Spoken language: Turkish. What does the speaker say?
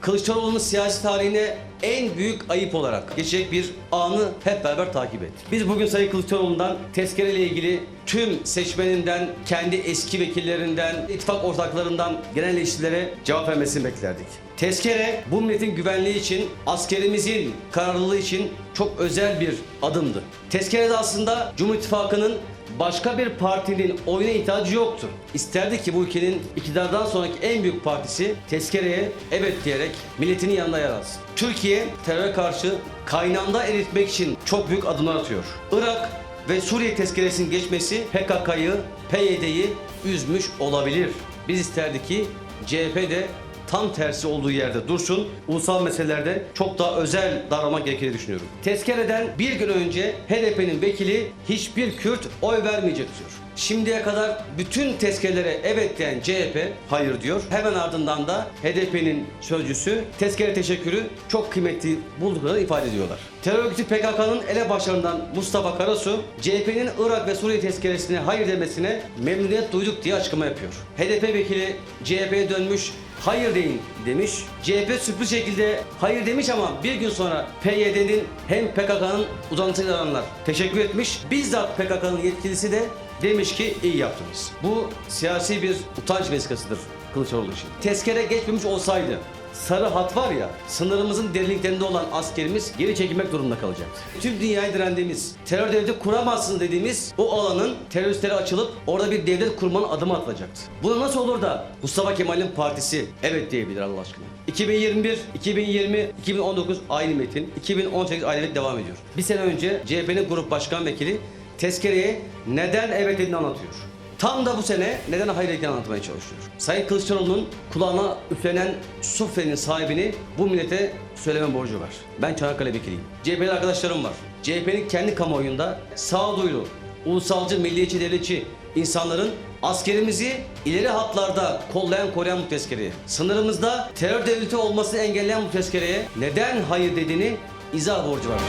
Kılıçdaroğlu'nun siyasi tarihine en büyük ayıp olarak geçecek bir anı hep beraber takip ettik. Biz bugün Sayın Kılıçdaroğlu'ndan tezkere ile ilgili tüm seçmeninden, kendi eski vekillerinden, ittifak ortaklarından genel eleştirilere cevap vermesini beklerdik. Tezkere bu milletin güvenliği için, askerimizin kararlılığı için çok özel bir adımdı. Tezkerede aslında Cumhur İttifakı'nın başka bir partinin oyuna ihtiyacı yoktu. İsterdi ki bu ülkenin iktidardan sonraki en büyük partisi tezkereye evet diyerek milletinin yanında yer alsın. Türkiye teröre karşı kaynağında eritmek için çok büyük adımlar atıyor. Irak ve Suriye tezkeresinin geçmesi PKK'yı, PYD'yi üzmüş olabilir. Biz isterdik ki CHP de tam tersi olduğu yerde dursun. Ulusal meselelerde çok daha özel davranmak gerektiğini düşünüyorum. Tezkereden bir gün önce HDP'nin vekili hiçbir Kürt oy vermeyecek diyor. Şimdiye kadar bütün tezkerelere evet diyen CHP hayır diyor. Hemen ardından da HDP'nin sözcüsü tezkere teşekkürü çok kıymetli bulduklarını ifade ediyorlar. Terör örgütü PKK'nın ele başlarından Mustafa Karasu, CHP'nin Irak ve Suriye tezkeresine hayır demesine memnuniyet duyduk diye açıklama yapıyor. HDP vekili CHP'ye dönmüş, hayır deyin demiş. CHP sürpriz şekilde hayır demiş ama bir gün sonra PYD'nin hem PKK'nın uzantısıyla aranlar teşekkür etmiş. Bizzat PKK'nın yetkilisi de demiş ki iyi yaptınız. Bu siyasi bir utanç vesikasıdır Kılıçdaroğlu için. Tezkere geçmemiş olsaydı sarı hat var ya sınırımızın derinliklerinde olan askerimiz geri çekilmek durumunda kalacaktı. Tüm dünyayı direndiğimiz, terör devleti kuramazsın dediğimiz o alanın teröristlere açılıp orada bir devlet kurmanın adımı atılacaktı. Bu nasıl olur da Mustafa Kemal'in partisi evet diyebilir Allah aşkına. 2021, 2020, 2019 aynı metin, 2018 aynı metin devam ediyor. Bir sene önce CHP'nin grup başkan vekili tezkereye neden evet dediğini anlatıyor. Tam da bu sene neden hayır ettiğini anlatmaya çalışıyor. Sayın Kılıçdaroğlu'nun kulağına üflenen suflenin sahibini bu millete söyleme borcu var. Ben Çanakkale vekiliyim. CHP'li arkadaşlarım var. CHP'nin kendi kamuoyunda sağduyulu, ulusalcı, milliyetçi, devletçi insanların askerimizi ileri hatlarda kollayan koruyan bu tezkereye, sınırımızda terör devleti olmasını engelleyen bu tezkereye neden hayır dediğini izah borcu var.